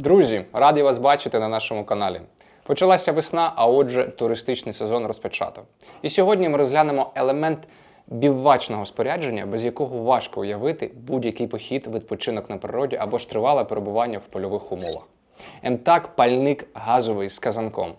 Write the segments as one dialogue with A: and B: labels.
A: Друзі, радий вас бачити на нашому каналі. Почалася весна, а отже, туристичний сезон розпочато. І сьогодні ми розглянемо елемент біввачного спорядження, без якого важко уявити будь-який похід, відпочинок на природі або ж тривале перебування в польових умовах. МТАК пальник газовий з казанком.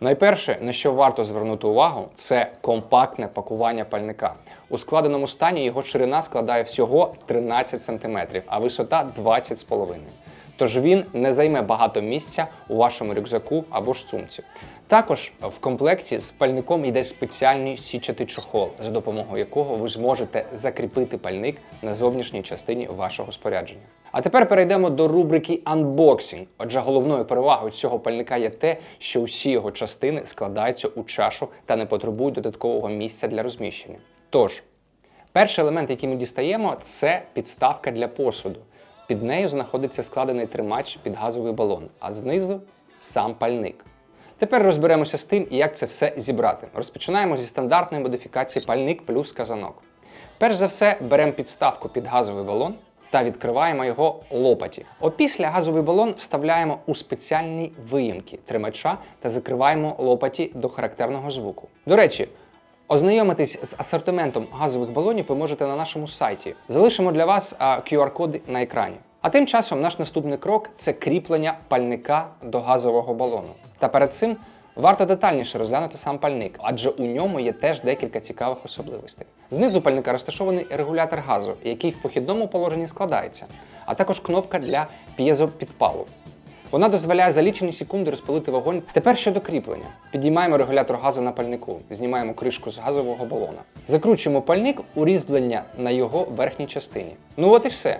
A: Найперше, на що варто звернути увагу, це компактне пакування пальника. У складеному стані його ширина складає всього 13 см, а висота 20,5 Тож він не займе багато місця у вашому рюкзаку або ж сумці. Також в комплекті з пальником йде спеціальний січатий чохол, за допомогою якого ви зможете закріпити пальник на зовнішній частині вашого спорядження. А тепер перейдемо до рубрики анбоксинг. Отже, головною перевагою цього пальника є те, що усі його частини складаються у чашу та не потребують додаткового місця для розміщення. Тож, перший елемент, який ми дістаємо, це підставка для посуду. Під нею знаходиться складений тримач під газовий балон, а знизу сам пальник. Тепер розберемося з тим, як це все зібрати. Розпочинаємо зі стандартної модифікації пальник плюс казанок. Перш за все, беремо підставку під газовий балон та відкриваємо його лопаті. Опісля газовий балон вставляємо у спеціальні виїмки тримача та закриваємо лопаті до характерного звуку. До речі, Ознайомитись з асортиментом газових балонів ви можете на нашому сайті. Залишимо для вас QR-коди на екрані. А тим часом наш наступний крок це кріплення пальника до газового балону. Та перед цим варто детальніше розглянути сам пальник, адже у ньому є теж декілька цікавих особливостей. Знизу пальника розташований регулятор газу, який в похідному положенні складається, а також кнопка для п'єзопідпалу. Вона дозволяє за лічені секунди розпалити вогонь. Тепер щодо кріплення. Підіймаємо регулятор газу на пальнику, знімаємо кришку з газового балона. Закручуємо пальник у різьблення на його верхній частині. Ну от і все.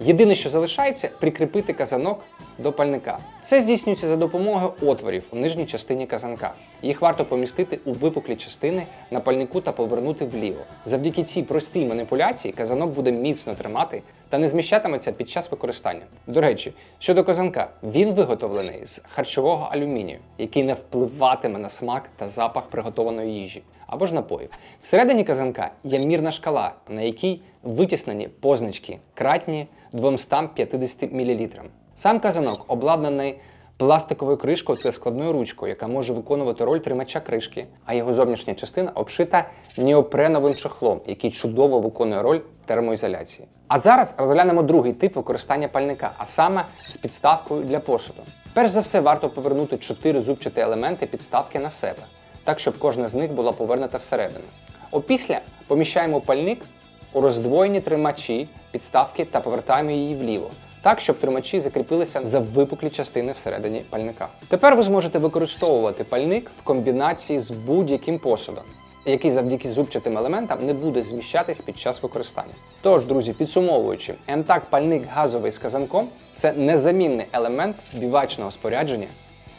A: Єдине, що залишається, прикріпити казанок до пальника. Це здійснюється за допомогою отворів у нижній частині казанка. Їх варто помістити у випуклі частини на пальнику та повернути вліво. Завдяки цій простій маніпуляції казанок буде міцно тримати та не зміщатиметься під час використання. До речі, щодо казанка, він виготовлений з харчового алюмінію, який не впливатиме на смак та запах приготованої їжі або ж напоїв. Всередині казанка є мірна шкала, на якій витіснені позначки кратні 250 мл. Сам казанок обладнаний пластиковою кришкою та складною ручкою, яка може виконувати роль тримача кришки, а його зовнішня частина обшита неопреновим чохлом, який чудово виконує роль термоізоляції. А зараз розглянемо другий тип використання пальника, а саме з підставкою для посуду. Перш за все, варто повернути чотири зубчаті елементи підставки на себе, так щоб кожна з них була повернута всередину. Опісля поміщаємо пальник у роздвоєні тримачі підставки та повертаємо її вліво. Так, щоб тримачі закріпилися за випуклі частини всередині пальника. Тепер ви зможете використовувати пальник в комбінації з будь-яким посудом, який завдяки зубчатим елементам не буде зміщатись під час використання. Тож, друзі, підсумовуючи, МТАК пальник газовий з казанком це незамінний елемент бівачного спорядження,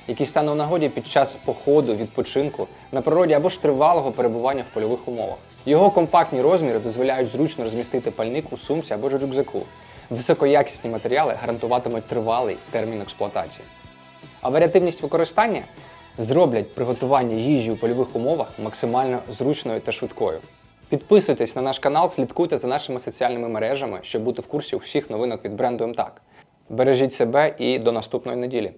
A: який стане у нагоді під час походу, відпочинку на природі або ж тривалого перебування в польових умовах. Його компактні розміри дозволяють зручно розмістити пальник у сумці або ж рюкзаку. Високоякісні матеріали гарантуватимуть тривалий термін експлуатації. А варіативність використання зроблять приготування їжі у польових умовах максимально зручною та швидкою. Підписуйтесь на наш канал, слідкуйте за нашими соціальними мережами, щоб бути в курсі усіх новинок від бренду МТАК. Бережіть себе і до наступної неділі.